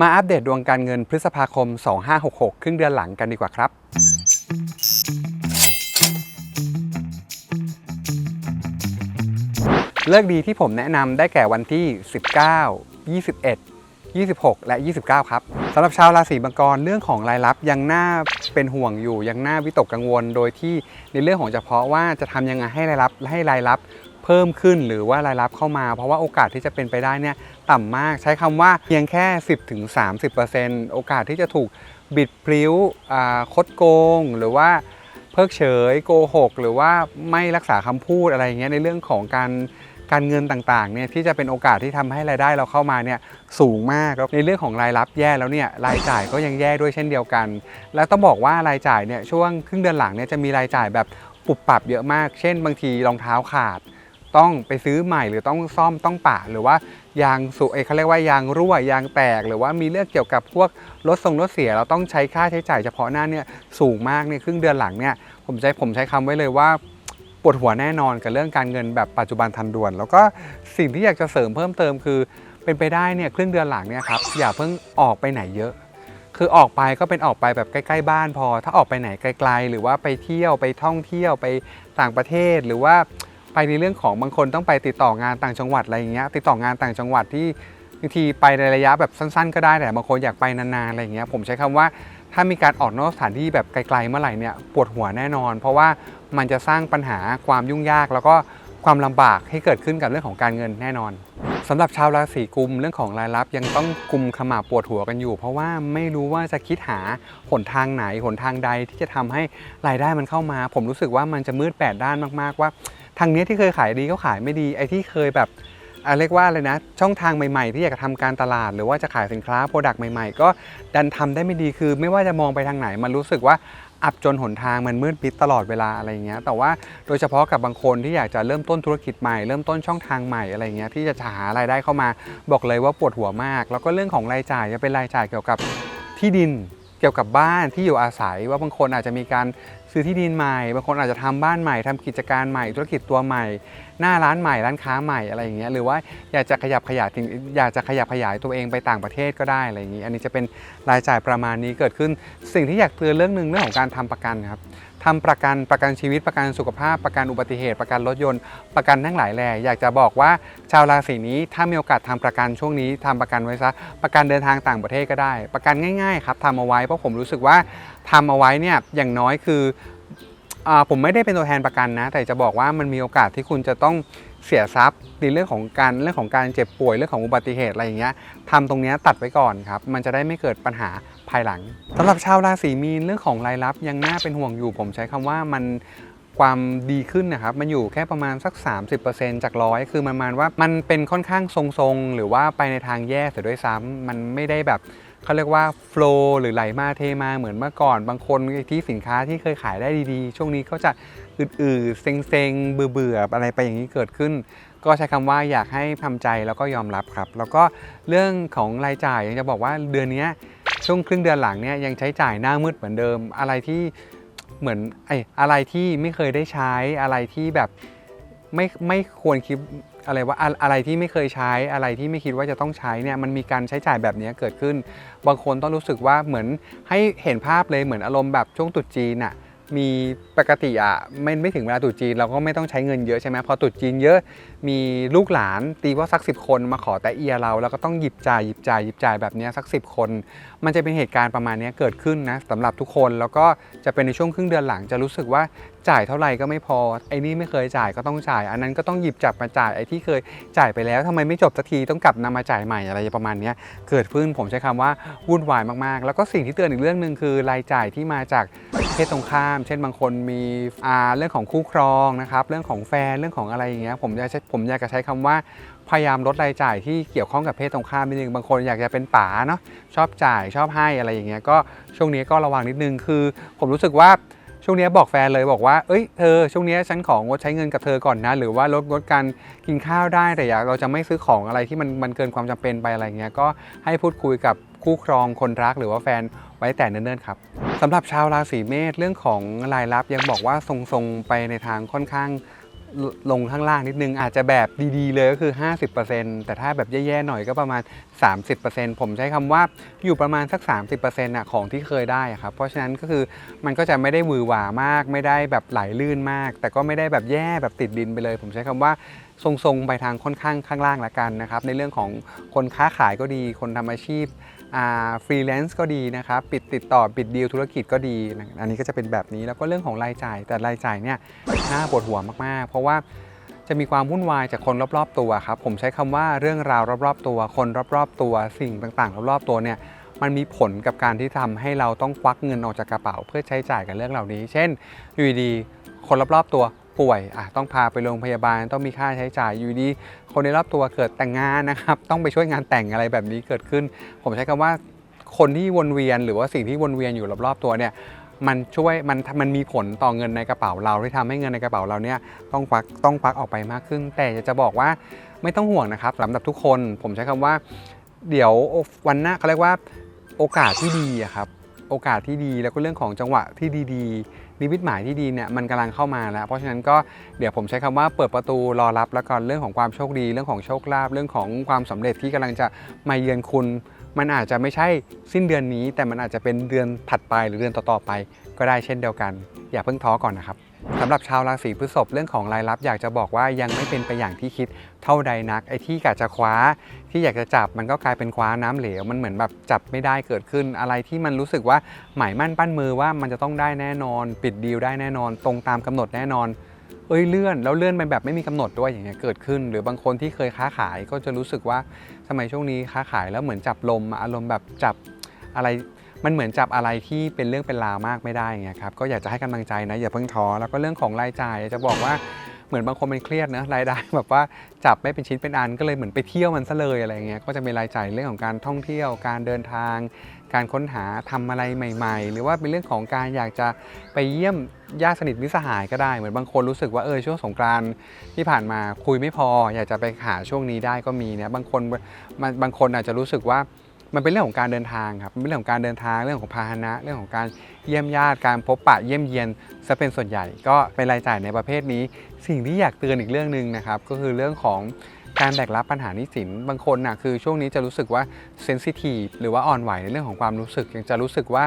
มาอัปเดตดวงการเงินพฤษภาคม 2566 ครึ่งเดือนหลังกันดีกว่าครับ เลิกดีที่ผมแนะนำได้แก่วันที่ 19 21 26 และ 29 ครับสำหรับชาวราศีมังกรเรื่องของรายรับยังน่าเป็นห่วงอยู่ ยังน่าวิตกกังวล โดยที่ในเรื่องของเฉพาะว่าจะทำยังไงให้รายรับให้รายรับเพิ่มขึ้นหรือว่ารายรับเข้ามา เพราะว่าโอกาสที่จะเป็นไปได้เนี่ย ต่ำมาก ใช้คำว่าเพียงแค่ 10-30%โอกาสที่จะถูกบิดพลิ้วคดโกง หรือว่าเพิกเฉยโกหก หรือว่าไม่รักษาคำพูดอะไรอย่างเงี้ยในเรื่องของการการเงินต่างๆเนี่ยที่จะเป็นโอกาสที่ทำให้รายได้เราเข้ามาเนี่ยสูงมากแล้วในเรื่องของรายรับแย่แล้วเนี่ยรายจ่ายก็ยังแย่ด้วยเช่นเดียวกัน แล้วต้องบอกว่ารายจ่ายเนี่ยช่วงครึ่งเดือนหลังเนี่ยจะมีรายจ่ายแบบปุบปับเยอะมาก เช่น บางทีรองเท้าขาด ต้องไปซื้อใหม่หรือต้องซ่อมต้องปะหรือว่า ยางสุเอเขาเรียกว่ายางรั่วยางแตก หรือว่ามีเรื่องเกี่ยวกับพวกรถส่งรถเสียเราต้องใช้ค่าใช้จ่ายเฉพาะหน้าเนี่ยสูงมากในครึ่งเดือนหลังเนี่ยผมใช้ผมใช้คำไว้เลยว่าปวดหัวแน่นอนกับเรื่องการเงินแบบปัจจุบันทันด่วน แล้วก็สิ่งที่อยากจะเสริมเพิ่มเติมคือ เป็นไปได้เนี่ยครึ่งเดือนหลังเนี่ยครับอย่าเพิ่งออกไปไหนเยอะคือออกไปก็เป็นออกไปแบบใกล้ ๆ บ้านพอ ถ้าออกไปไหนไกล ๆ หรือว่าไปเที่ยวไปท่องเที่ยวไปต่างประเทศหรือว่า ไปในเรื่องของบางคนต้องไปติดต่องานต่างจังหวัดอะไรอย่างเงี้ยติดต่องานต่างจังหวัดที่บางทีไปในระยะแบบสั้นๆ ก็ได้แต่บางคนอยากไปนานๆอะไรอย่างเงี้ยผมใช้คำว่าถ้ามีการออกนอกสถานที่แบบไกลๆเมื่อไหร่เนี่ยปวดหัวแน่นอน เพราะว่ามันจะสร้างปัญหาความยุ่งยาก แล้วก็ความลำบากให้เกิดขึ้นกับเรื่องของการเงินแน่นอนสำหรับชาวราศีกุมเรื่องของรายรับยังต้องกุมขมับปวดหัวกันอยู่ เพราะว่าไม่รู้ว่าจะคิดหาหนทางไหนหนทางใดที่จะทำให้รายได้มันเข้ามา ผมรู้สึกว่ามันจะมืดแปดด้านมากๆว่า ทางเนี้ยที่เคยขายดีก็ขายไม่ดีไอ้ที่เคยแบบเรียกว่าอะไรนะ ช่องทางใหม่ๆ ที่อยากจะทำการตลาด หรือว่าจะขายสินค้าโปรดักต์ใหม่ๆ ก็ดันทำได้ไม่ดีคือ ไม่ว่าจะมองไปทางไหน มันรู้สึกว่าอับจนหนทางมันมืดมิดตลอดเวลาอะไรเงี้ยแต่ว่าโดยเฉพาะกับบางคนที่อยากจะเริ่มต้นธุรกิจใหม่เริ่มต้นช่องทางใหม่อะไรเงี้ยที่จะหารายได้เข้ามาบอกเลยว่าปวดหัวมาก แล้วก็เรื่องของรายจ่ายจะเป็นรายจ่ายเกี่ยวกับที่ดินเกี่ยวกับบ้านที่อยู่อาศัยว่าบางคนอาจจะมีการ ซื้อที่ดินใหม่ บางคนอาจจะทำบ้านใหม่ทำกิจการใหม่ ธุรกิจตัวใหม่ หน้าร้านใหม่ร้านค้าใหม่อะไรอย่างเงี้ยหรือว่าอยากจะขยับขยายอยากจะขยับขยายตัวเองไปต่างประเทศก็ได้อะไรอย่างงี้ อันนี้จะเป็นรายจ่ายประมาณนี้เกิดขึ้น สิ่งที่อยากเตือนเรื่องหนึ่งเรื่องของการทำประกันครับทำประกันประกันชีวิตประกันสุขภาพ ประกันอุบัติเหตุประกันรถยนต์ ประกันทั้งหลายแหล่อยากจะบอกว่าชาวราศีนี้ถ้ามีโอกาสทำประกันช่วงนี้ทำประกันไว้ซะประกันเดินทางต่างประเทศก็ได้ ประกันง่ายๆครับทำเอาไว้เพราะผมรู้สึกว่า ทำเอาไว้เนี่ยอย่างน้อยคืออผมไม่ได้เป็นตัวแทนประกันนะ แต่จะบอกว่ามันมีโอกาสที่คุณจะต้องเสียทรัพย์ในเรื่องของการเรื่องของการเจ็บป่วยเรื่องของอุบัติเหตุอะไรอย่างเงี้ยทำตรงนี้ตัดไว้ก่อนครับ มันจะได้ไม่เกิดปัญหาภายหลังสำหรับชาวราศีมีนเรื่องของรายรับยังน่าเป็นห่วงอยู่ ผมใช้คำว่ามันความดีขึ้นนะครับมันอยู่แค่ประมาณสัก 30%จากร้อยคือมันประมาณว่ามันเป็นค่อนข้างทรงๆ หรือว่าไปในทางแย่เสียด้วยซ้ำมันไม่ได้แบบ เขาเรียกว่าโฟล์หรือไหลมาเทมาเหมือนเมื่อก่อน บางคนที่สินค้าที่เคยขายได้ดีๆ ช่วงนี้ก็จะอืดๆ เซ็งๆ เบื่อๆ อะไรไปอย่างนี้เกิดขึ้น ก็ใช้คำว่าอยากให้ทำใจแล้วก็ยอมรับครับ แล้วก็เรื่องของรายจ่ายยังจะบอกว่าเดือนนี้ช่วงครึ่งเดือนหลังเนี่ยยังใช้จ่ายหน้ามืดเหมือนเดิม อะไรที่เหมือนไอ้อะไรที่ไม่เคยได้ใช้อะไรที่แบบไม่ไม่ควรคิด อะไรว่าอะไรที่ไม่เคยใช้อะไรที่ไม่คิดว่าจะต้องใช้เนี่ยมันมีการใช้จ่ายแบบนี้เกิดขึ้น บางคนต้องรู้สึกว่าเหมือนให้เห็นภาพเลยเหมือนอารมณ์แบบช่วงตุดจีนอะมีปกติอะไม่ไม่ถึงเวลาตุดจีนเราก็ไม่ต้องใช้เงินเยอะใช่ไหมพอตุดจีนเยอะ มีลูกหลานตีว่าสักสิบคนมาขอแต่เอียเราแล้วก็ต้องหยิบจ่ายหยิบจ่ายหยิบจ่ายแบบนี้สักสิบคน มันจะเป็นเหตุการณ์ประมาณนี้เกิดขึ้นนะสำหรับทุกคนแล้วก็จะเป็นในช่วงครึ่งเดือนหลังจะรู้สึกว่าจ่ายเท่าไหร่ก็ไม่พอไอ้นี่ไม่เคยจ่ายก็ต้องจ่าย อันนั้นก็ต้องหยิบจับมาจ่ายไอ้ที่เคยจ่ายไปแล้วทำไมไม่จบสักทีต้องกลับนำมาจ่ายใหม่อะไรประมาณนี้เกิดขึ้นผมใช้คำว่าวุ่นวายมากๆ แล้วก็สิ่งที่เตือนอีกเรื่องหนึ่งคือรายจ่ายที่มาจากเพศตรงข้าม เช่นบางคนมีอ่าเรื่องของคู่ครองนะครับเรื่องของแฟนเรื่องของอะไรอย่างเงี้ยผมจะใช้ผมอยากจะใช้คำว่าพยายามลดรายจ่ายที่เกี่ยวข้องกับเพศตรงข้ามนิดนึงบางคนอยากจะเป็นป๋าเนาะชอบจ่ายชอบให้อะไรอย่างเงี้ยก็ช่วงนี้ก็ระวังนิดนึงคือ ผมรู้สึกว่าช่วงนี้บอกแฟนเลยบอกว่า เอ้ย เธอ ช่วงนี้ฉันของดใช้เงินกับเธอก่อนนะ หรือว่าลดลดการกินข้าวได้แต่อยากเราจะไม่ซื้อของอะไรที่มันมันเกินความจำเป็นไปอะไรเงี้ย ก็ให้พูดคุยกับคู่ครองคนรักหรือว่าแฟนไว้แต่เนิ่นๆครับสำหรับชาวราศีเมษเรื่องของรายรับยังบอกว่าทรงๆไปในทางค่อนข้าง ลงข้างล่างนิดนึง อาจจะแบบดีๆเลยก็คือ 50%แต่ถ้าแบบแย่ๆหน่อยก็ประมาณ 30%ผมใช้คำว่าอยู่ประมาณสัก 30%นะของที่เคยได้ครับเพราะฉะนั้นก็คือมันก็จะไม่ได้วือหวามาก ไม่ได้แบบไหลลื่นมาก แต่ก็ไม่ได้แบบแย่แบบติดดินไปเลย ผมใช้คำว่าทรงๆไปทางค่อนข้างข้างล่างละกันนะครับในเรื่องของคนค้าขายก็ดีคนทำอาชีพ ฟรีแลนซ์ก็ดีนะครับปิดติดต่อปิดดีลธุรกิจก็ดี อันนี้ก็จะเป็นแบบนี้แล้วก็เรื่องของรายจ่าย แต่รายจ่ายเนี่ยน่าปวดหัวมากๆ เพราะว่าจะมีความวุ่นวายจากคนรอบๆ ตัวครับผมใช้คำว่าเรื่องราวรอบๆ ตัว คนรอบๆ ตัว สิ่งต่างๆ รอบๆ ตัวเนี่ยมันมีผลกับการที่ทำให้เราต้องควักเงินออกจากกระเป๋า เพื่อใช้จ่ายกับเรื่องเหล่านี้ เช่นอยู่ดีๆคนรอบๆตัว ป่วยอะต้องพาไปโรงพยาบาลต้องมีค่าใช้จ่ายอยู่ดี คนในรอบตัวเกิดแต่งงานนะครับ ต้องไปช่วยงานแต่งอะไรแบบนี้เกิดขึ้น ผมใช้คำว่าคนที่วนเวียนหรือว่าสิ่งที่วนเวียนอยู่รอบๆตัวเนี่ยมันช่วยมันมันมีผลต่อเงินในกระเป๋าเราที่ทำให้เงินในกระเป๋าเราเนี่ยต้องควักต้องควักออกไปมากขึ้น แต่จะบอกว่าไม่ต้องห่วงนะครับสำหรับทุกคน ผมใช้คำว่า เดี๋ยววันหน้าเขาเรียกว่าโอกาสที่ดีครับ โอกาสที่ดี แล้วก็เรื่องของจังหวะที่ดีๆนิมิตหมายที่ดีเนี่ยมันกำลังเข้ามาแล้ว เพราะฉะนั้นก็เดี๋ยวผมใช้คำว่าเปิดประตูรอรับแล้วก็เรื่องของความโชคดี เรื่องของโชคลาภเรื่องของความสำเร็จที่กำลังจะมาเยือนคุณ มันอาจจะไม่ใช่สิ้นเดือนนี้ แต่มันอาจจะเป็นเดือนถัดไปหรือเดือนต่อๆไป ก็ได้เช่นเดียวกัน อย่าเพิ่งท้อก่อนนะครับ สำหรับชาวราศีพฤษภเรื่องของรายรับอยากจะบอกว่ายังไม่เป็นไปอย่างที่คิดเท่าใดนัก ไอ้ที่อยากจะคว้า ที่อยากจะจับมันก็กลายเป็นคว้าน้ำเหลว มันเหมือนแบบจับไม่ได้เกิดขึ้น อะไรที่มันรู้สึกว่าหมายมั่นปั้นมือว่ามันจะต้องได้แน่นอน ปิดดีลได้แน่นอน ตรงตามกำหนดแน่นอนเอ้ยเลื่อนแล้วเลื่อนไปแบบไม่มีกำหนดด้วยอย่างเงี้ยเกิดขึ้น หรือบางคนที่เคยค้าขายก็จะรู้สึกว่าทำไมช่วงนี้ค้าขายแล้วเหมือนจับลมอารมณ์แบบจับอะไร มันเหมือนจับอะไรที่เป็นเรื่องเป็นราวมากไม่ได้ไงครับก็อยากจะให้กำลังใจนะอย่าเพิ่งท้อแล้วก็เรื่องของรายจ่ายจะบอกว่าเหมือนบางคนมันเครียดนะรายได้แบบว่าจับไม่เป็นชิ้นเป็นอันก็เลยเหมือนไปเที่ยวมันซะเลยอะไรเงี้ยก็จะมีรายจ่ายเรื่องของการท่องเที่ยว การเดินทาง การค้นหาทำอะไรใหม่ ๆ หรือว่าเป็นเรื่องของการอยากจะไปเยี่ยมญาติสนิทมิสหายก็ได้เหมือนบางคนรู้สึกว่าเออช่วงสงกรานต์ที่ผ่านมาคุยไม่พอ อยากจะไปหาช่วงนี้ได้ก็มีเนี่ยบางคนมันบางคนอาจจะรู้สึกว่า มันเป็นเรื่องของการเดินทางครับเป็นเรื่องของการเดินทางเรื่องของพาหนะ เรื่องของการเยี่ยมญาติการพบปะเยี่ยมเยียนซะเป็นส่วนใหญ่ ก็เป็นรายจ่ายในประเภทนี้ สิ่งที่อยากเตือนอีกเรื่องหนึ่งนะครับก็คือเรื่องของการแบกรับปัญหาหนี้สินบางคนน่ะคือช่วงนี้จะรู้สึกว่าเซนซิทีฟหรือว่าอ่อนไหวในเรื่องของความรู้สึก ยังจะรู้สึกว่า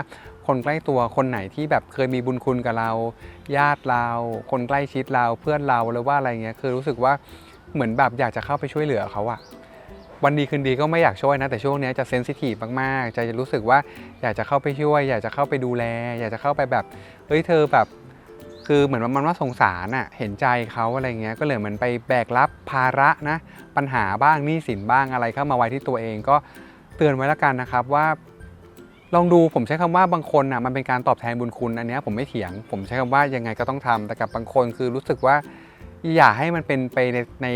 คนใกล้ตัวคนไหนที่แบบเคยมีบุญคุณกับเรา ญาติเรา คนใกล้ชิดเราเพื่อนเราหรือว่าอะไรเงี้ยคือรู้สึกว่าเหมือนแบบอยากจะเข้าไปช่วยเหลือเขาอะ วันดีคืนดีก็ไม่อยากช่วยนะ แต่ช่วงนี้จะเซนซิทีฟมากๆ จะรู้สึกว่าอยากจะเข้าไปช่วย อยากจะเข้าไปดูแล อยากจะเข้าไปแบบเฮ้ยเธอแบบ คือเหมือนมันว่าสงสารอะเห็นใจเขาอะไรเงี้ยก็เลยเหมือนไปแบกรับภาระนะ ปัญหาบ้างหนี้สินบ้างอะไรเข้ามาไว้ที่ตัวเองก็เตือนไว้แล้วกันนะครับว่าลองดูผมใช้คำว่าบางคนอะมันเป็นการตอบแทนบุญคุณอันนี้ผมไม่เถียง ผมใช้คำว่ายังไงก็ต้องทำแต่กับบางคนคือรู้สึกว่า อย่าให้มันเป็นไปในใน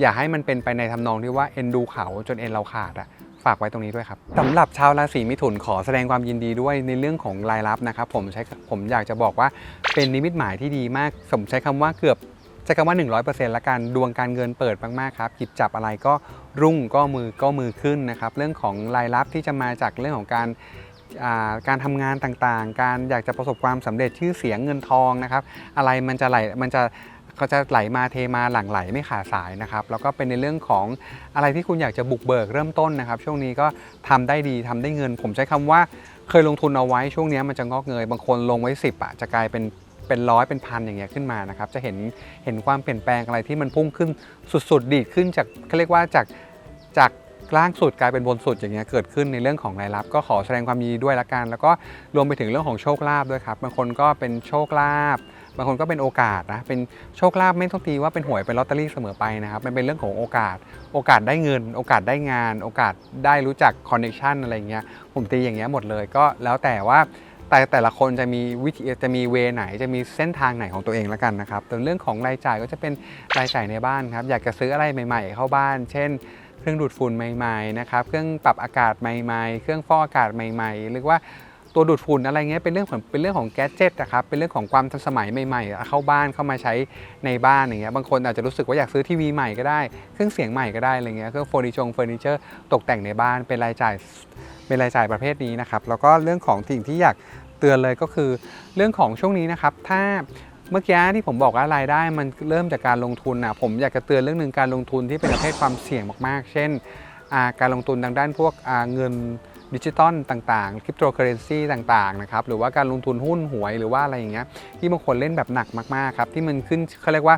อย่าให้มันเป็นไปในทำนองที่ว่าเอ็นดูเขาจนเอ็นเราขาดอะฝากไว้ตรงนี้ด้วยครับสำหรับชาวราศีมิถุนขอแสดงความยินดีด้วยในเรื่องของรายรับนะครับผมใช้ผมอยากจะบอกว่าเป็นนิมิตหมายที่ดีมากผมใช้คำว่าเกือบใช้คำว่า 100%ละกันดวงการเงินเปิดมากๆครับหยิบจับอะไรก็รุ่งก็มือก็มือขึ้นนะครับเรื่องของรายรับที่จะมาจากเรื่องของการาการทำงานต่างๆ การอยากจะประสบความสำเร็จชื่อเสียงเงินทองนะครับ อะไรมันจะไหลมันจะ ก็จะไหลมาเทมาหลั่งไหลไม่ขาดสายนะครับ แล้วก็เป็นในเรื่องของอะไรที่คุณอยากจะบุกเบิกเริ่มต้นนะครับ ช่วงนี้ก็ทำได้ดีทำได้เงิน ผมใช้คำว่าเคยลงทุนเอาไว้ช่วงนี้มันจะงอกเงย บางคนลงไว้ 10อะจะกลายเป็นเป็นร้อยเป็นพันอย่างเงี้ยขึ้นมานะครับจะเห็นเห็นความเปลี่ยนแปลงอะไรที่มันพุ่งขึ้นสุดๆ ดีขึ้นจากเขาเรียกว่าจากจากล่างสุดกลายเป็นบนสุดอย่างเงี้ยเกิดขึ้นในเรื่องของรายรับ ก็ขอแสดงความยินดีด้วยละกัน แล้วก็รวมไปถึงเรื่องของโชคลาภด้วยครับบางคนก็เป็นโชคลาภ บางคนก็เป็นโอกาสนะเป็นโชคลาภไม่ต้องตีว่าเป็นหวยเป็นลอตเตอรี่เสมอไปนะครับมันเป็นเรื่องของโอกาส โอกาสได้เงิน โอกาสได้งาน โอกาสได้รู้จักคอนเนคชันอะไรเงี้ยผมตีอย่างเงี้ยหมดเลยก็แล้วแต่ว่าแต่แต่ละคนจะมีวิธีจะมีเวไหนจะมีเส้นทางไหนของตัวเองแล้วกันนะครับแต่เรื่องของรายจ่ายก็จะเป็นรายจ่ายในบ้านครับอยากจะซื้ออะไรใหม่ๆ เข้าบ้าน เช่น เครื่องดูดฝุ่นใหม่ๆนะครับเครื่องปรับอากาศใหม่ ๆ เครื่องฟอกอากาศใหม่ๆหรือว่า ตัวดูดฝุ่นอะไรเงี้ยเป็นเรื่องของเป็นเรื่องของแกดเจิตนะครับเป็นเรื่องของความทันสมัยใหม่ๆ เข้าบ้านเข้ามาใช้ในบ้านอย่างเงี้ยบางคนอาจจะรู้สึกว่าอยากซื้อทีวีใหม่ก็ได้ เครื่องเสียงใหม่ก็ได้อะไรเงี้ยเครื่องเฟอร์นิเจอร์เฟอร์นิเจอร์ตกแต่งในบ้านเป็นรายจ่ายเป็นรายจ่ายประเภทนี้นะครับแล้วก็เรื่องของสิ่งที่อยากเตือนเลยก็คือเรื่องของช่วงนี้นะครับถ้าเมื่อกี้ที่ผมบอกว่ารายได้มันเริ่มจากการลงทุนนะผมอยากจะเตือนเรื่องหนึ่งการลงทุนที่เป็นประเภทความเสี่ยงมากๆ เช่น การลงทุนทางด้านพวกเงิน ดิจิตอลต่างๆ คริปโตเคอเรนซีต่างๆนะครับหรือว่าการลงทุนหุ้นหวยหรือว่าอะไรอย่างเงี้ยที่บางคนเล่นแบบหนักมากๆครับที่มันขึ้นเขาเรียกว่า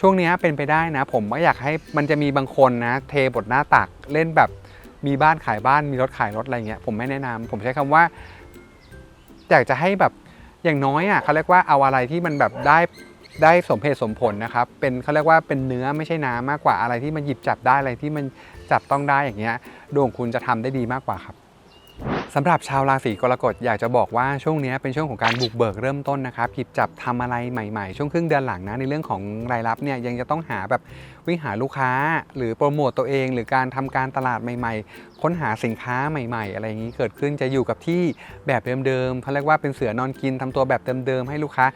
ช่วงนี้เป็นไปได้นะ ผมก็อยากให้มันจะมีบางคนนะเทบทหน้าตักเล่นแบบมีบ้านขายบ้านมีรถขายรถอะไรเงี้ยผมไม่แนะนำผมใช้คำว่า อยากจะให้แบบอย่างน้อยอะเขาเรียกว่าเอาอะไรที่มันแบบได้ได้สมเหตุสมผลนะครับ เป็นเขาเรียกว่าเป็นเนื้อไม่ใช่น้ำมากกว่าอะไรที่มันหยิบจับได้อะไรที่มันจับต้องได้อย่างเงี้ยดวงคุณจะทำได้ดีมากกว่าครับ สำหรับชาวราศีกรกฎอยากจะบอกว่าช่วงนี้เป็นช่วงของการบุกเบิกเริ่มต้นนะครับหยิบจับทำอะไรใหม่ๆ ช่วงครึ่งเดือนหลังนะในเรื่องของรายรับเนี่ยยังจะต้องหาแบบวิ่งหาลูกค้า หรือโปรโมตตัวเอง หรือการทำการตลาดใหม่ ๆ ค้นหาสินค้าใหม่ ๆ อะไรอย่างนี้เกิดขึ้นจะอยู่กับที่แบบเดิมๆเขาเรียกว่าเป็นเสือนอนกินทำตัวแบบเดิมๆให้ลูกค้า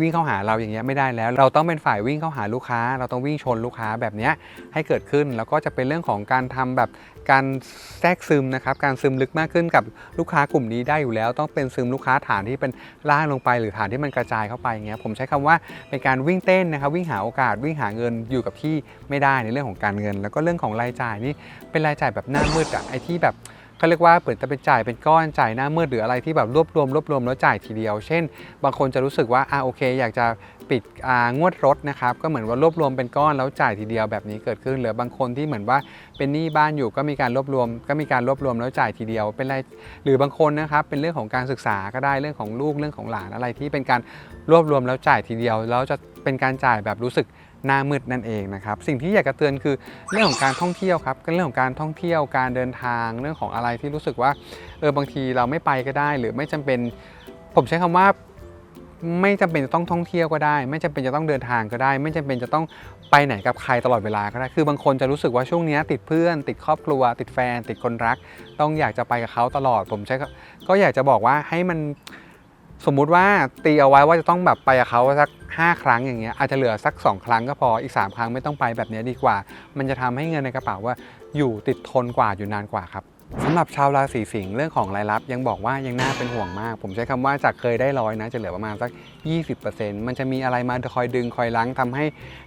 วิ่งเข้าหาเราอย่างเงี้ยไม่ได้แล้ว เราต้องเป็นฝ่ายวิ่งเข้าหาลูกค้า เราต้องวิ่งชนลูกค้าแบบเนี้ยให้เกิดขึ้นแล้วก็จะเป็นเรื่องของการทำแบบ การแทรกซึมนะครับการซึมลึกมากขึ้นกับลูกค้ากลุ่มนี้ได้อยู่แล้ว ต้องเป็นซึมลูกค้าฐานที่เป็นล่างลงไป หรือฐานที่มันกระจายเข้าไปอย่างเงี้ยผมใช้คำว่าเป็นการวิ่งเต้นนะครับวิ่งหาโอกาสวิ่งหาเงินอยู่กับที่ไม่ได้ในเรื่องของการเงิน แล้วก็เรื่องของรายจ่ายนี่เป็นรายจ่ายแบบหน้ามืดอะไอที่แบบ เขาเรียกว่าเปิดจะเป็นจ่ายเป็นก้อนจ่ายหน้ามืดหรืออะไรที่แบบรวบรวมรวบรวมแล้วจ่ายทีเดียว เช่น บางคนจะรู้สึกว่าอ่าโอเค อยากจะปิดอ่างวดรถนะครับก็เหมือนว่ารวบรวมเป็นก้อนแล้วจ่ายทีเดียวแบบนี้เกิดขึ้นหรือบางคนที่เหมือนว่าเป็นหนี้บ้านอยู่ก็มีการรวบรวม ก็มีการรวบรวมแล้วจ่ายทีเดียว เป็นไรหรือบางคนนะครับเป็นเรื่องของการศึกษาก็ได้เรื่องของลูกเรื่องของหลานอะไรที่เป็นการรวบรวมแล้วจ่ายทีเดียวแล้วจะเป็นการจ่ายแบบรู้สึก หน้ามืดนั่นเองนะครับ สิ่งที่อยากจะเตือนคือเรื่องของการท่องเที่ยวครับก็เรื่องของการท่องเที่ยวการเดินทางเรื่องของอะไรที่รู้สึกว่าเออบางทีเราไม่ไปก็ได้ หรือไม่จำเป็น ผมใช้คำว่าไม่จำเป็นจะต้องท่องเที่ยวก็ได้ ไม่จำเป็นจะต้องเดินทางก็ได้ ไม่จำเป็นจะต้องไปไหนกับใครตลอดเวลาก็ได้ คือบางคนจะรู้สึกว่าช่วงนี้ติดเพื่อน ติดครอบครัว ติดแฟน ติดคนรัก ต้องอยากจะไปกับเขาตลอด ผมใช้ก็อยากจะบอกว่าให้มัน สมมุติว่าตีเอาไว้ว่าจะต้องแบบไปกับเขาสัก 5 ครั้งอย่างเงี้ยอาจจะเหลือสัก 2 ครั้งก็พออีก 3 ครั้งไม่ต้องไปแบบนี้ดีกว่า มันจะทำให้เงินในกระเป๋าว่าอยู่ติดทนกว่าอยู่นานกว่าครับสำหรับชาวราศีสิงห์เรื่องของรายรับ ยังบอกว่ายังน่าเป็นห่วงมาก ผมใช้คำว่าจากเคยได้ร้อยนะ จะเหลือประมาณสัก 20%มันจะมีอะไรมาคอยดึงคอยล้างทำให้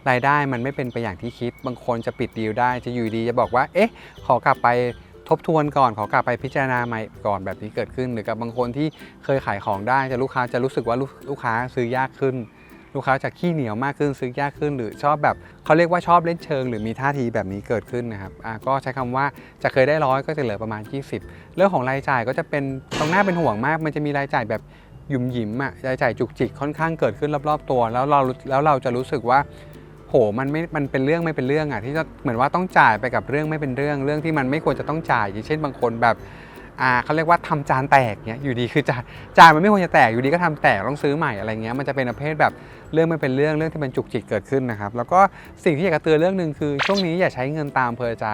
รายได้มันไม่เป็นไปอย่างที่คิด บางคนจะปิดดีลได้จะอยู่ดีจะบอกว่า เอ๊ะ ขอกลับไป ทบทวนก่อนขอกลับไปพิจารณาใหม่ก่อนแบบนี้เกิดขึ้น หรือกับบางคนที่เคยขายของได้จะลูกค้าจะรู้สึกว่าลูกค้าซื้อยากขึ้น ลูกค้าจะขี้เหนียวมากขึ้นซื้อยากขึ้น หรือชอบแบบเขาเรียกว่าชอบเล่นเชิง หรือมีท่าทีแบบนี้เกิดขึ้นนะครับอะก็ใช้คำว่าจะเคยได้ร้อยก็จะเหลือประมาณ 20 เรื่องของรายจ่ายก็จะเป็นตรงหน้าเป็นห่วงมาก มันจะมีรายจ่ายแบบหยุ่มหยิมอะรายจ่ายจุกจิกค่อนข้างเกิดขึ้นรอบๆตัว แล้วเราแล้วเราจะรู้สึกว่า โหมันไม่มันเป็นเรื่องไม่เป็นเรื่องอะที่จะเหมือนว่าต้องจ่ายไปกับเรื่องไม่เป็นเรื่อง เรื่องที่มันไม่ควรจะต้องจ่ายอย่างเช่นบางคนแบบอ่าเขาเรียกว่าทำจานแตกเนี้ยอยู่ดีคือจานจานมันไม่ควรจะแตกอยู่ดีก็ทำแตกต้องซื้อใหม่อะไรเงี้ยมันจะเป็นประเภทแบบเรื่องไม่เป็นเรื่องเรื่องที่มันจุกจิกเกิดขึ้นนะครับแล้วก็สิ่งที่อยากจะเตือนเรื่องหนึ่งคือช่วงนี้อย่าใช้เงินตามเพลใจ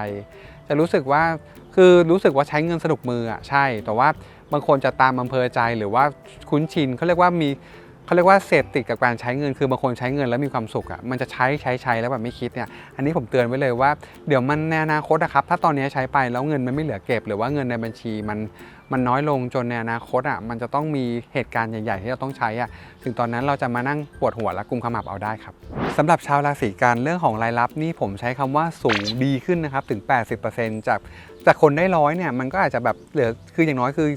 จะรู้สึกว่าคือรู้สึกว่าใช้เงินสนุกมืออะใช่ แต่ว่าบางคนจะตามอำเภอใจหรือว่าคุ้นชินเขาเรียกว่ามี เขาเรียกว่าเสพติดกับการใช้เงินคือบางคนใช้เงินแล้วมีความสุขอะมันจะใช้ใช้ใช้แล้วแบบไม่คิดเนี่ยอันนี้ผมเตือนไว้เลยว่าเดี๋ยวมันในอนาคตนะครับถ้าตอนนี้ใช้ไปแล้วเงินมันไม่เหลือเก็บ หรือว่าเงินในบัญชีมันมันน้อยลงจนในอนาคตอะมันจะต้องมีเหตุการณ์ใหญ่ๆที่เราต้องใช้อะถึงตอนนั้นเราจะมานั่งปวดหัวและกุมขมับเอาได้ครับสำหรับชาวราศีกันเรื่องของรายรับนี่ผมใช้คำว่าสูงดีขึ้นนะครับถึง 80%จากจากคนได้ร้อยเนี่ยมันก็อาจจะแบบเหลือคืออย่างน้อยคือ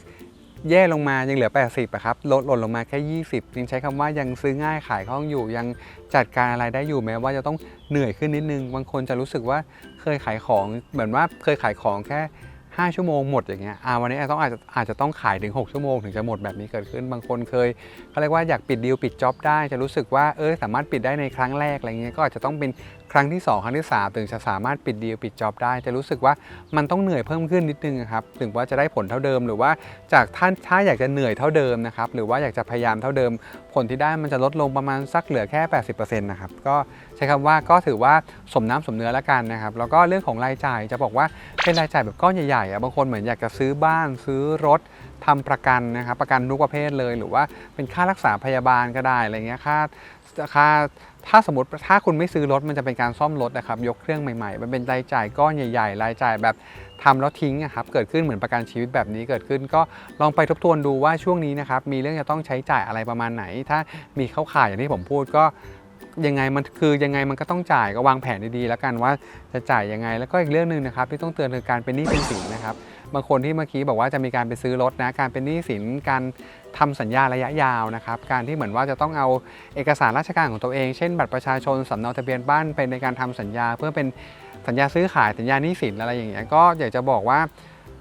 แย่ลงมายังเหลือ 80อะครับลดหล่นลงมาแค่ 20ยังใช้คำว่ายังซื้อง่ายขายคล่องอยู่ยังจัดการอะไรได้อยู่แม้ว่าจะต้องเหนื่อยขึ้นนิดนึง บางคนจะรู้สึกว่าเคยขายของเหมือนว่าเคยขายของแค่ 5 ชั่วโมงหมดอย่างเงี้ยอ่าวันนี้ต้องอาจจะอาจจะต้องขายถึง 6 ชั่วโมงถึงจะหมดแบบนี้เกิดขึ้น บางคนเคยเขาเรียกว่าอยากปิดดีลปิดจ็อบได้จะรู้สึกว่าเออสามารถปิดได้ในครั้งแรกอะไรเงี้ยก็อาจจะต้องเป็น ครั้งที่ 2 ครั้งที่ 3 ถึงจะสามารถปิดดีลปิดจ็อบได้ จะรู้สึกว่ามันต้องเหนื่อยเพิ่มขึ้นนิดนึงอะครับถึงว่าจะได้ผลเท่าเดิม หรือว่าจากท่านถ้าอยากจะเหนื่อยเท่าเดิมนะครับหรือว่าอยากจะพยายามเท่าเดิม ผลที่ได้มันจะลดลงประมาณสักเหลือแค่ 80%นะครับก็ใช้คำว่าก็ถือว่าสมน้ำสมเนื้อแล้วกันนะครับแล้วก็เรื่องของรายจ่ายจะบอกว่าเป็นรายจ่ายแบบก้อนใหญ่ๆอะบางคนเหมือนอยากจะซื้อบ้านซื้อรถทำประกันนะครับประกันทุกประเภทเลย หรือว่าเป็นค่ารักษาพยาบาลก็ได้อะไรเงี้ยค่าค่า ถ้าสมมติถ้าคุณไม่ซื้อรถมันจะเป็นการซ่อมรถนะครับยกเครื่องใหม่ๆ มันเป็นรายจ่ายก้อนใหญ่ๆรายจ่ายแบบทำแล้วทิ้งอะครับเกิดขึ้นเหมือนประกันชีวิตแบบนี้เกิดขึ้น ก็ลองไปทบทวนดูว่าช่วงนี้นะครับมีเรื่องจะต้องใช้จ่ายอะไรประมาณไหน ถ้ามีเข้าข่ายอย่างที่ผมพูดก็ยังไงมันคือยังไงมันก็ต้องจ่ายก็วางแผนดีๆแล้วกันว่าจะจ่ายยังไง แล้วก็อีกเรื่องหนึ่งนะครับที่ต้องเตือนคือการเป็นหนี้เป็นสินนะครับบางคนที่เมื่อกี้บอกว่าจะมีการไปซื้อรถนะการเป็นหนี้สินการ ทำสัญญาระยะยาวนะครับ การที่เหมือนว่าจะต้องเอาเอกสารราชการของตัวเอง เช่น บัตรประชาชนสำเนาทะเบียนบ้านเป็นในการทำสัญญา เพื่อเป็นสัญญาซื้อขายสัญญาหนี้สินอะไรอย่างเงี้ยก็อยากจะบอกว่า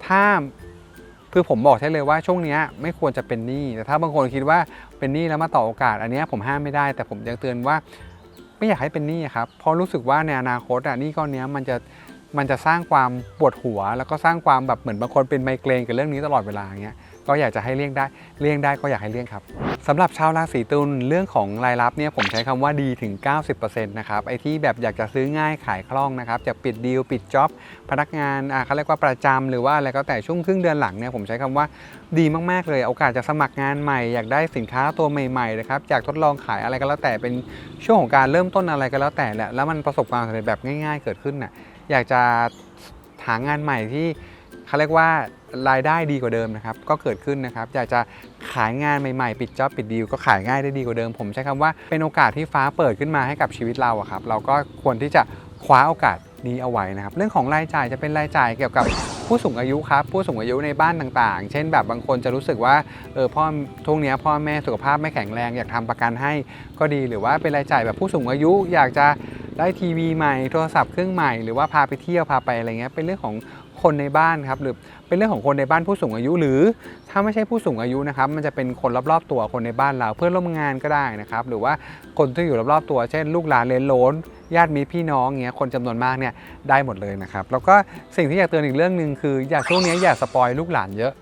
ถ้าคือผมบอกได้เลยว่าช่วงนี้ไม่ควรจะเป็นหนี้แต่ถ้าบางคนคิดว่าเป็นหนี้แล้วมาต่อโอกาส อันนี้ผมห้ามไม่ได้ แต่ผมยังเตือนว่าไม่อยากให้เป็นหนี้ครับเพราะรู้สึกว่าในอนาคตอะหนี้ก้อนนี้มันจะมันจะสร้างความปวดหัว แล้วก็สร้างความแบบเหมือนบางคนเป็นไมเกรนกับเรื่องนี้ตลอดเวลาอย่างเงี้ย ก็อยากจะให้เลี่ยงได้เลี่ยงได้ก็อยากให้เลี่ยงครับสำหรับชาวราศีตุลเรื่องของรายรับเนี่ยผมใช้คำว่าดีถึง 90%นะครับไอ้ที่แบบอยากจะซื้อง่ายขายคล่องนะครับจะปิดดีลปิดจ็อบพนักงานอ่าเขาเรียกว่าประจำหรือว่าอะไรก็แต่ช่วงครึ่งเดือนหลังเนี่ยผมใช้คำว่าดีมากๆเลยโอกาสจะสมัครงานใหม่ อยากได้สินค้าตัวใหม่ๆนะครับอยากทดลองขายอะไรก็แล้วแต่เป็นช่วงของการเริ่มต้นอะไรก็แล้วแต่แหละแล้วมันประสบความสำเร็จแบบง่าย ๆ เกิดขึ้นน่ะอยากจะหางานใหม่ที่ เขาเรียกว่ารายได้ดีกว่าเดิมนะครับ ก็เกิดขึ้นนะครับ อยากจะขายงานใหม่ๆ ปิดจ็อบปิดดีลก็ขายง่ายได้ดีกว่าเดิม ผมใช้คำว่าเป็นโอกาสที่ฟ้าเปิดขึ้นมาให้กับชีวิตเราอะครับ เราก็ควรที่จะคว้าโอกาสนี้เอาไว้นะครับ เรื่องของรายจ่ายจะเป็นรายจ่ายเกี่ยวกับผู้สูงอายุครับผู้สูงอายุในบ้านต่างๆ เช่นแบบบางคนจะรู้สึกว่าเออพ่อช่วงเนี้ยพ่อแม่สุขภาพไม่แข็งแรงอยากทำประกันให้ก็ดีหรือว่าเป็นรายจ่ายแบบผู้สูงอายุอยากจะได้ทีวีใหม่โทรศัพท์เครื่องใหม่หรือว่าพาไปเที่ยวพาไปอะไรเงี้ยเป็นเรื่องของ คนในบ้านครับหรือเป็นเรื่องของคนในบ้านผู้สูงอายุ หรือถ้าไม่ใช่ผู้สูงอายุนะครับมันจะเป็นคนรอบๆตัวคนในบ้านเราเพื่อนร่วมงานก็ได้นะครับหรือว่าคนที่อยู่รอบๆตัว เช่น ลูกหลานเลนโลนญาติมิตรพี่น้องเงี้ยคนจำนวนมากเนี่ยได้หมดเลยนะครับแล้วก็สิ่งที่อยากเตือนอีกเรื่องหนึ่งคืออย่าช่วงนี้อย่าสปอยลูกหลานเยอะ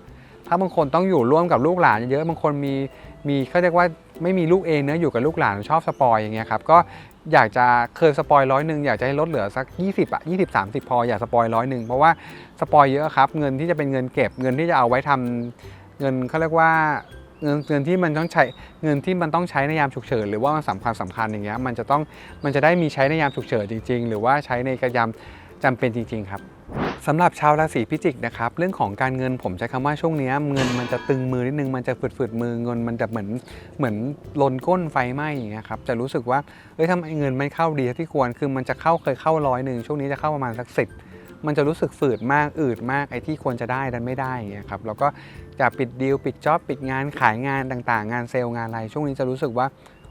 ถ้าบางคนต้องอยู่ร่วมกับลูกหลานเยอะบางคนมีมีเขาเรียกว่าไม่มีลูกเองเนื้ออยู่กับลูกหลานชอบสปอยอย่างเงี้ยครับก็ อยากจะเคยสปอยร้อยหนึ่งอยากจะให้ลดเหลือสัก 20อะ20 30 พออย่าสปอยร้อยหนึ่งเพราะว่าสปอยเยอะครับ เงินที่จะเป็นเงินเก็บ เงินที่จะเอาไว้ทำเงินเขาเรียกว่าเงินเงินที่มันต้องใช้เงินที่มันต้องใช้ในยามฉุกเฉินหรือว่ามันสำคัญสำคัญอย่างเงี้ยมันจะต้องมันจะได้มีใช้ในยามฉุกเฉินจริง ๆ หรือว่าใช้ในกระยามจำเป็นจริง ๆ ครับ สำหรับชาวราศีพิจิกนะครับเรื่องของการเงินผมใช้คำว่าช่วงนี้เงินมันจะตึงมือนิดนึงมันจะฝืดๆมือเงินมันจะเหมือนเหมือนลนก้นไฟไหม้อย่างเงี้ยครับจะรู้สึกว่าเอ้ยทำไมเงินไม่เข้าดีที่ควรคือมันจะเข้าเคยเข้าร้อยหนึ่งช่วงนี้จะเข้าประมาณสักสิบมันจะรู้สึกฝืดมากอืดมากไอ้ที่ควรจะได้ดันไม่ได้อย่างเงี้ยครับแล้วก็จะปิดดีลปิดจ็อบปิดงานขายงานต่างๆ งานเซลล์งานอะไรช่วงนี้จะรู้สึกว่า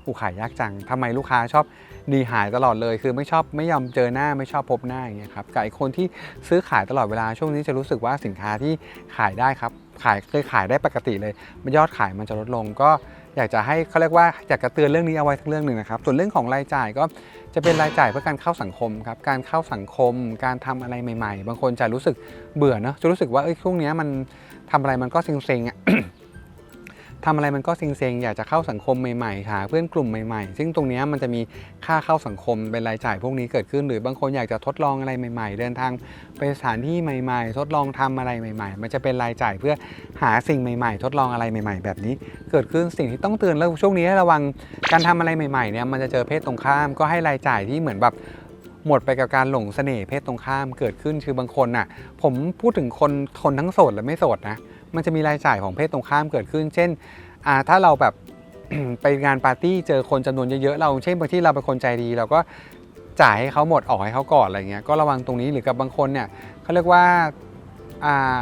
อูขายยากจังทำไมลูกค้าชอบ ดีหายตลอดเลยคือไม่ชอบไม่ยอมเจอหน้าไม่ชอบพบหน้าอย่างเงี้ยครับกับไอีกคนที่ซื้อขายตลอดเวลาช่วงนี้จะรู้สึกว่าสินค้าที่ขายได้ครับขายเคยขายได้ปกติเลยมันยอดขายมันจะลดลงก็อยากจะให้เขาเรียกว่าอยากจะเตือนเรื่องนี้เอาไว้ทั้งเรื่องหนึ่งนะครับส่วนเรื่องของรายจ่ายก็จะเป็นรายจ่ายเพื่อการเข้าสังคมครับการเข้าสังคม การทำอะไรใหม่ ๆ บางคนจะรู้สึกเบื่อเนอะจะรู้สึกว่าเอ้ยช่วงนี้มันทำอะไรมันก็เซ็งๆอะ ทำอะไรมันก็เซ็งๆ อยากจะเข้าสังคมใหม่ๆหาเพื่อนกลุ่มใหม่ๆ ซึ่งตรงนี้มันจะมีค่าเข้าสังคมเป็นรายจ่ายพวกนี้เกิดขึ้น หรือบางคนอยากจะทดลองอะไรใหม่ ๆ เดินทางไปสถานที่ใหม่ๆ ทดลองทำอะไรใหม่ ๆ มันจะเป็นรายจ่ายเพื่อหาสิ่งใหม่ๆ ทดลองอะไรใหม่ ๆ แบบนี้ เกิดขึ้นสิ่งที่ต้องเตือนแล้วช่วงนี้ให้ระวังการทำอะไรใหม่ๆเนี่ยมันจะเจอเพศตรงข้ามก็ให้รายจ่ายที่เหมือนแบบหมดไปกับการหลงเสน่ห์เพศตรงข้ามเกิดขึ้นคือบางคนน่ะ ผมพูดถึงคนคนทั้งโสดและไม่โสดนะ มันจะมีรายจ่ายของเพศตรงข้ามเกิดขึ้น เช่นถ้าเราแบบไปงานปาร์ตี้เจอคนจำนวนเยอะๆ เราเช่นบางที่เราเป็นคนใจดีเราก็จ่ายให้เขาหมดออกให้เขาก่อนอะไรเงี้ยก็ระวังตรงนี้หรือกับบางคนเนี่ยเขาเรียกว่าา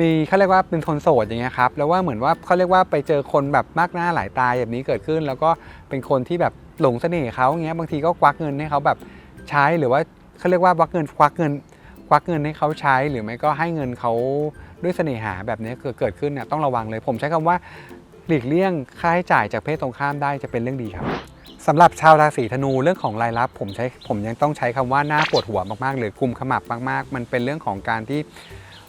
มีเขาเรียกว่าเป็นคนโสดอย่างเงี้ยครับแล้วว่าเหมือนว่าเขาเรียกว่าไปเจอคนแบบมากหน้าหลายตาแบบนี้เกิดขึ้น แล้วก็เป็นคนที่แบบหลงเสน่ห์เขาอย่างเงี้ยบางทีก็ควักเงินให้เขาแบบใช้หรือว่าเขาเรียกว่าควักเงินควักเงิน วักเงินให้เขาใช้ หรือไม่ก็ให้เงินเขาด้วยเสน่หาแบบนี้เกิดเกิดขึ้นเนี่ยต้องระวังเลย ผมใช้คำว่าหลีกเลี่ยงค่าใช้จ่ายจากเพศตรงข้ามได้จะเป็นเรื่องดีครับสำหรับชาวราศีธนูเรื่องของรายรับผมใช้ผมยังต้องใช้คำว่าหน้าปวดหัวมากๆหรือกุมขมับมาก ๆ มันเป็นเรื่องของการที่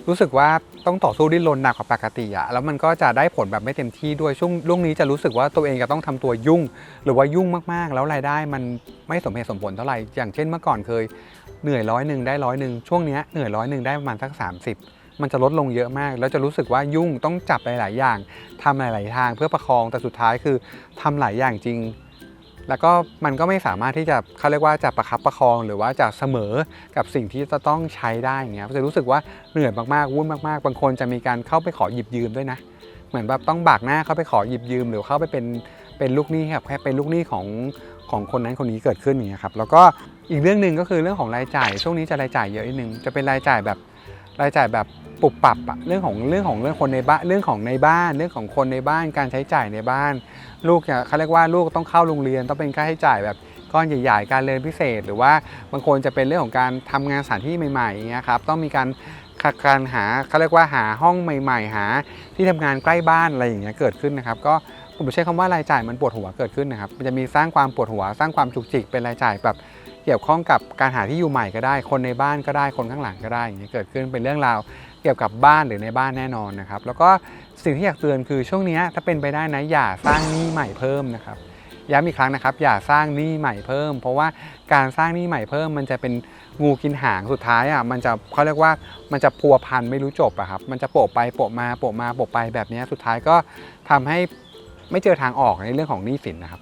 รู้สึกว่าต้องต่อสู้ดิ้นรนหนักกว่าปกติอะแล้วมันก็จะได้ผลแบบไม่เต็มที่ด้วยช่วงช่วงนี้จะรู้สึกว่าตัวเองจะต้องทำตัวยุ่ง หรือว่ายุ่งมากๆ แล้วรายได้มันไม่สมเหตุสมผลเท่าไหร่อย่างเช่นเมื่อก่อนเคยเหนื่อยร้อยหนึ่งได้ร้อยหนึ่งช่วงนี้เหนื่อยร้อยหนึ่งได้ประมาณสัก 30 มันจะลดลงเยอะมาก แล้วจะรู้สึกว่ายุ่งต้องจับหลาย ๆ อย่างทำหลาย ๆ ทางเพื่อประคองแต่สุดท้ายคือทำหลายอย่างจริง แล้วก็มันก็ไม่สามารถที่จะเขาเรียกว่าจะประคับประคองหรือว่าจะเสมอกับสิ่งที่จะต้องใช้ได้อย่างเงี้ยจะรู้สึกว่าเหนื่อยมากๆวุ่นมากๆ บางคนจะมีการเข้าไปขอหยิบยืมด้วยนะ เหมือนแบบต้องบากหน้าเข้าไปขอหยิบยืม หรือเข้าไปเป็นเป็นลูกหนี้ครับแค่เป็นลูกหนี้ของของคนนั้นคนนี้เกิดขึ้นอย่างเงี้ยครับแล้วก็อีกเรื่องหนึ่งก็คือเรื่องของรายจ่าย ช่วงนี้จะรายจ่ายเยอะนิดนึงจะเป็นรายจ่ายแบบรายจ่ายแบบ ปรับปรับอะเรื่องของเรื่องของเรื่องคนในบ้านเรื่องของในบ้าน เรื่องของคนในบ้านการใช้จ่ายในบ้าน ลูกเนี่ยเขาเรียกว่าลูกต้องเข้าโรงเรียนต้องเป็นค่าใช้จ่ายแบบก้อนใหญ่ๆ การเรียนพิเศษ หรือว่าบางคนจะเป็นเรื่องของการทำงานสถานที่ใหม่ๆอย่างเงี้ยครับต้องมีการการหาเขาเรียกว่าหาห้องใหม่ ๆ หา ที่ทำงานใกล้บ้านอะไรอย่างเงี้ยเกิดขึ้นนะครับ ก็ผมใช้คำว่ารายจ่ายมันปวดหัวเกิดขึ้นนะครับมันจะมีสร้างความปวดหัว สร้างความจุกจิกเป็นรายจ่ายแบบเกี่ยวข้องกับการหาที่อยู่ใหม่ก็ได้ คนในบ้านก็ได้คนข้างหลังก็ได้อย่างเงี้ยเกิดขึ้นเป็นเรื่องราว เกี่ยวกับบ้านหรือในบ้านแน่นอนนะครับ แล้วก็สิ่งที่อยากเตือนคือช่วงนี้ถ้าเป็นไปได้นะอย่าสร้างหนี้ใหม่เพิ่มนะครับย้ำอีกครั้งนะครับ อย่าสร้างหนี้ใหม่เพิ่ม เพราะว่าการสร้างหนี้ใหม่เพิ่ม มันจะเป็นงูกินหางสุดท้ายอะมันจะเขาเรียกว่ามันจะพัวพันไม่รู้จบอะครับมันจะโปะไปโปะมาโปะมาโปะไปแบบนี้สุดท้ายก็ทำให้ไม่เจอทางออกในเรื่องของหนี้สินนะครับ